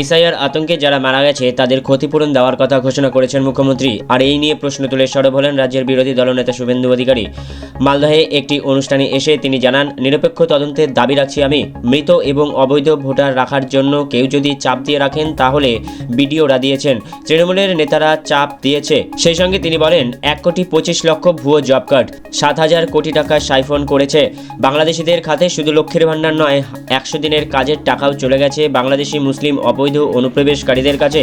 SIR আতঙ্কে যারা মারা গেছে, তাদের ক্ষতিপূরণ দেওয়ার কথা ঘোষণা করেছেন মুখ্যমন্ত্রী। আর এই নিয়ে প্রশ্ন তুলে সরব হলেন রাজ্যের বিরোধী দলনেতা শুভেন্দু অধিকারী। মালদহে একটি অনুষ্ঠানে এসে তিনি জানান, নিরপেক্ষ তদন্তের দাবি রাখছি আমি। মৃত এবং অবৈধ ভোটার রাখার জন্য কেউ যদি চাপ দিয়ে রাখেন, তাহলে বিডিওরা দিয়েছেন। তৃণমূলের নেতারা চাপ দিয়েছে। সেই সঙ্গে তিনি বলেন, এক কোটি পঁচিশ লক্ষ ভুয়ো জব কার্ড, সাত হাজার কোটি টাকা সাইফোন করেছে। বাংলাদেশিদের খাতে শুধু লক্ষ্মীর ভাণ্ডার নয়, একশো দিনের কাজের টাকাও চলে গেছে। বাংলাদেশি, মুসলিম, অবৈধ অনুপ্রবেশকারীদের কাছে।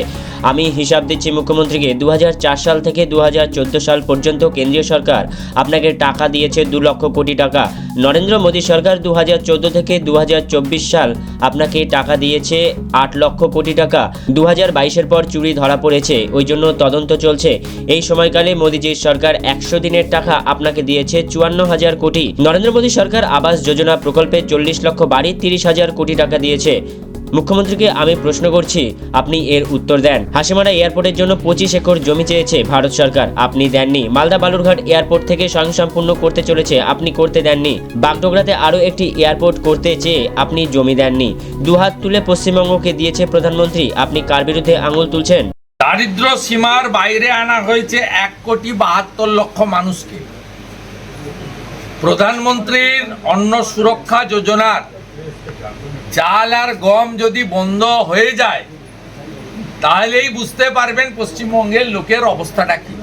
আমি হিসাব দিচ্ছি মুখ্যমন্ত্রীকে দু হাজার চার সাল থেকে দু হাজার চোদ্দ সাল পর্যন্ত কেন্দ্রীয় সরকার আপনাকে টাকা দিয়েছে দু লক্ষ কোটি টাকা। নরেন্দ্র মোদী সরকার দু হাজার চোদ্দ থেকে দু হাজার চব্বিশ সাল আপনাকে টাকা দিয়েছে আট লক্ষ কোটি টাকা। দু বাইশের পর চুরি ধরা পড়েছে, ওই জন্য তদন্ত চলছে। এই সময়কালে মোদীজির সরকার একশো দিনের টাকা আপনাকে দিয়েছে চুয়ান্ন হাজার কোটি। নরেন্দ্র মোদী সরকার আবাস যোজনা প্রকল্পে চল্লিশ লক্ষ বাড়ি তিরিশ হাজার কোটি টাকা দিয়েছে। মুখ্যমন্ত্রীকে আমি প্রশ্ন করছি, আপনি এর উত্তর দেন। হাসিমারা এয়ারপোর্টের জন্য পঁচিশ একর জমি চেয়েছে ভারত সরকার। আপনি দেননি। মালদা বালুরঘাট এয়ারপোর্ট থেকে স্বয়ংসম্পূর্ণ করতে চলেছে, আপনি করতে দেননি। বাগডোগরাতে আরও একটি এয়ারপোর্ট করতে চেয়ে আপনি জমি দেননি। দুহাত তুলে পশ্চিমবঙ্গকে দিয়েছে প্রধানমন্ত্রী, আপনি কার বিরুদ্ধে আঙুল তুলছেন? দারিদ্র সীমার বাইরে আনা হয়েছে এক কোটি বাহাত্তর লক্ষ মানুষকে। প্রধানমন্ত্রীর অন্ন সুরক্ষা যোজনার চাল আর গম যদি বন্ধ হয়ে যায়, তাহলেই বুঝতে পারবেন পশ্চিমবঙ্গের লোকের অবস্থাটা কি।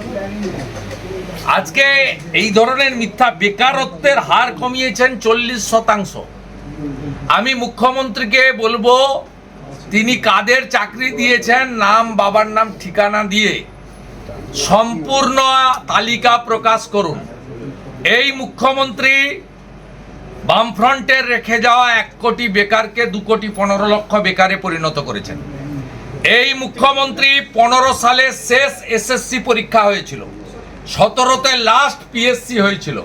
আজকে এই ধরনের মিথ্যা বেকারত্বের হার কমিয়েছেন চল্লিশ শতাংশ। আমি মুখ্যমন্ত্রীকে বলব, তিনি কাদের চাকরি দিয়েছেন, নাম, বাবার নাম, ঠিকানা দিয়ে সম্পূর্ণ তালিকা প্রকাশ করুন। এই মুখ্যমন্ত্রী বামফ্রন্টের রেখে যাওয়া এক কোটি বেকারকে দু কোটি পনেরো লক্ষ বেকারে পরিণত করেছেন। এই মুখ্যমন্ত্রী পনেরো সালে শেষ এসএসসি পরীক্ষা হয়েছিল। সতেরোতে লাস্ট পিএসসি হয়েছিল।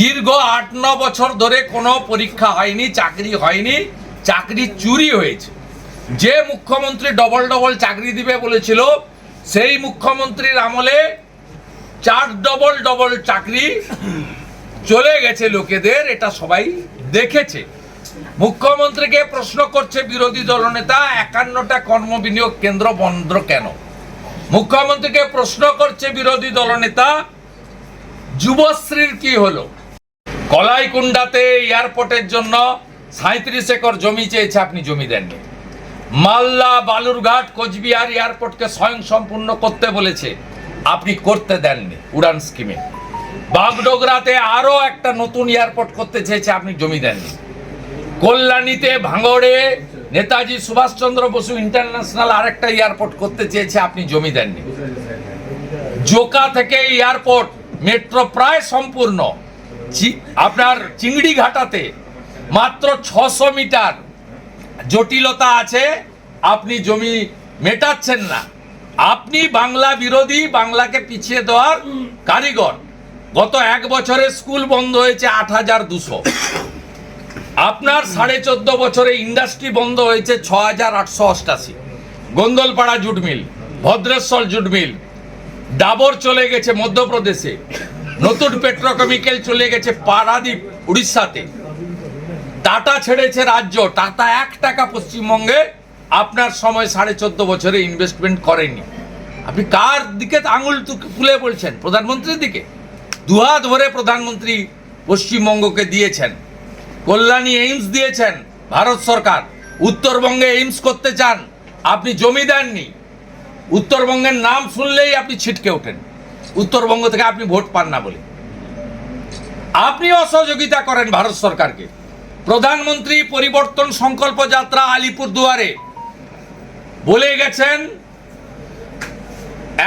দীর্ঘ আট ন বছর ধরে কোনো পরীক্ষা হয়নি, চাকরি হয়নি, চাকরি চুরি হয়েছে। যে মুখ্যমন্ত্রী ডবল ডবল চাকরি দিবে বলেছিল, সেই মুখ্যমন্ত্রীর আমলে চার ডবল ডবল চাকরি চলে গেছে লোকেদের, এটা সবাই দেখেছে। মুখ্যমন্ত্রীকে প্রশ্ন করছে বিরোধী দলনেতা, একান্নটা কর্ম বিনিয়োগ কেন্দ্র বন্ধ কেন? মুখ্যমন্ত্রীকে প্রশ্ন করছে বিরোধী দলনেতা, যুবশ্রীর কি হলো? কলাইকুণ্ডাতে এয়ারপোর্টের জন্য সাঁত্রিশ একর জমি চেয়েছে আপনি জমি দেননি। মালদা, বালুরঘাট, কোচবিহার এয়ারপোর্টকে স্বয়ং সম্পূর্ণ করতে বলেছে, আপনি করতে দেননি উড়ান স্কিমে। বাগডোগরাতে আরও একটা নতুন এয়ারপোর্ট করতে চেয়েছে আপনি জমি দেননি। কল্যাণীতে ভাঙড়ে নেতাজি সুভাষচন্দ্র বসু ইন্টারন্যাশনাল আরেকটা এয়ারপোর্ট করতে চেয়েছে, আপনি জমি দেননি। জোকা থেকে এয়ারপোর্ট, মেট্রো প্রায় সম্পূর্ণ। আপনার চিংড়ি ঘাটাতে মাত্র ছশো মিটার জটিলতা আছে, আপনি জমি মেটাচ্ছেন না। আপনি বাংলা বিরোধী, বাংলাকে পিছিয়ে দেওয়ার কারিগর। গত এক বছরে স্কুল বন্ধ হয়েছে আট হাজার দুশো। আপনার সাড়ে চোদ্দ বছরে ইন্ডাস্ট্রি বন্ধ হয়েছে ছ হাজার আটশো অষ্টাশি। Gondalpara jute mill, Bhadreswar jute mill, Dabur চলে গেছে মধ্যপ্রদেশে, নতুন পেট্রোকেমিক্যাল চলে গেছে পারাদ্বীপ, উড়িষ্যাতে। টাটা ছেড়েছে রাজ্য, টাটা এক টাকা পশ্চিমবঙ্গে আপনার সময় সাড়ে চোদ্দ বছরে ইনভেস্টমেন্ট করেনি। আপনি কার দিকে আঙুল তুলে বলছেন? প্রধানমন্ত্রীর দিকে? দুহাত ভরে প্রধানমন্ত্রী পশ্চিমবঙ্গকে দিয়েছেন, কল্যাণী এইমস দিয়েছেন, ভারত সরকার, উত্তরবঙ্গে এইমস করতে চান, আপনি জমি দেননি। উত্তরবঙ্গের নাম শুনলেই আপনি ছিটকে ওঠেন। উত্তরবঙ্গ থেকে আপনি ভোট পান না বলে। আপনি অসহযোগিতা করেন ভারত সরকারকে। প্রধানমন্ত্রী পরিবর্তন সংকল্প যাত্রা আলিপুর দুয়ারে বলে গেছেন,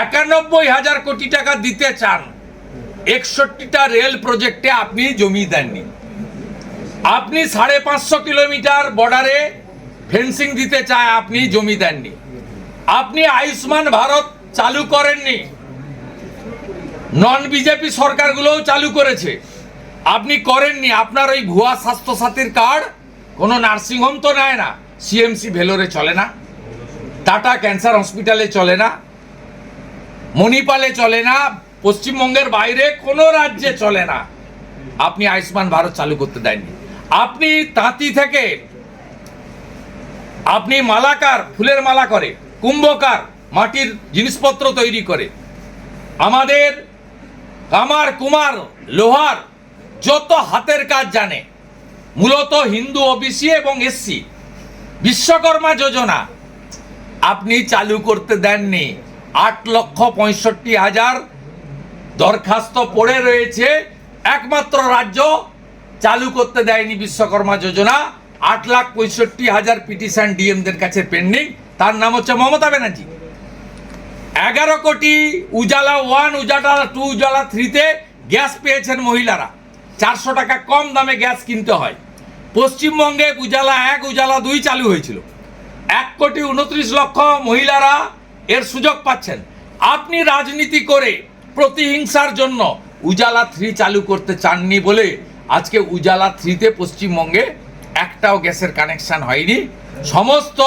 একানব্বই হাজার কোটি টাকা দিতে চান। একষট্টিটা রেল প্রজেক্টে আপনি জমি দেননি। আপনি সাড়ে পাঁচশো কিলোমিটার বর্ডারে ফেন্সিং দিতে চায় আপনি জমি দেননি। আপনি আয়ুষ্মান ভারত চালু করেননি। নন বিজেপি সরকারগুলোও চালু করেছে। আপনি করেননি, আপনার ওই ভুয়া স্বাস্থ্যসাথীর কার্ড কোনো নার্সিংহোম তো নেয় না। সিএমসি ভেলোরে চলে না, টাটা ক্যান্সার হসপিটালে চলে না, মণিপালে চলে না পশ্চিমবঙ্গের বাইরে কোনো রাজ্যে চলে না। আপনি আয়ুষ্মান ভারত চালু করতে দেননি। আপনি তাঁতি থেকে আপনি মালাকার, ফুলের মালা করে, কুম্ভকার, মাটির জিনিসপত্র তৈরি করে। আমাদের কামার, কুমার, লোহার যত হাতের কাজ জানে, মূলত হিন্দু, ওবিসি এবং এসসি, বিশ্বকর্মা যোজনা আপনি চালু করতে দেননি। আট লক্ষ পঁয়ষট্টি হাজার দরখাস্ত পড়ে রয়েছে। একমাত্র রাজ্য চালু করতে দেয়নি বিশ্বকর্মা যোজনা। আট লাখ পঁয়ষট্টি হাজার পিটিশন ডিএমদের কাছে পেন্ডিং। তার নাম হচ্ছে মমতা ব্যানার্জি। এগারো কোটি উজালা ওয়ান উজালা টু, উজালা থ্রিতে গ্যাস পেয়েছেন মহিলারা। চারশো টাকা কম দামে গ্যাস কিনতে হয়। পশ্চিমবঙ্গে উজালা এক, উজালা দুই চালু হয়েছিল। এক কোটি উনত্রিশ লক্ষ মহিলারা এর সুযোগ পাচ্ছেন। আপনি রাজনীতি করে প্রতিহিংসার জন্য উজালা থ্রি চালু করতে চাননি বলে আজকে উজালা থ্রিতে পশ্চিমবঙ্গে একটাও গ্যাসের কানেকশান হয়নি। সমস্ত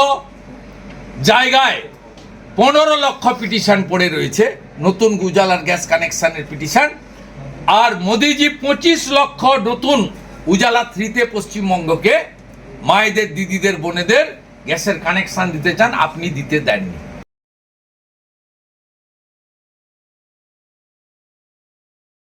জায়গায় পনেরো লক্ষ পিটিশন পড়ে রয়েছে। নতুন উজালার গ্যাস কানেকশানের পিটিশন আর মোদিজি পঁচিশ লক্ষ নতুন উজালা থ্রিতে পশ্চিমবঙ্গকে মায়েদের, দিদিদের, বোনেদের গ্যাসের কানেকশান দিতে চান, আপনি দিতে দেননি।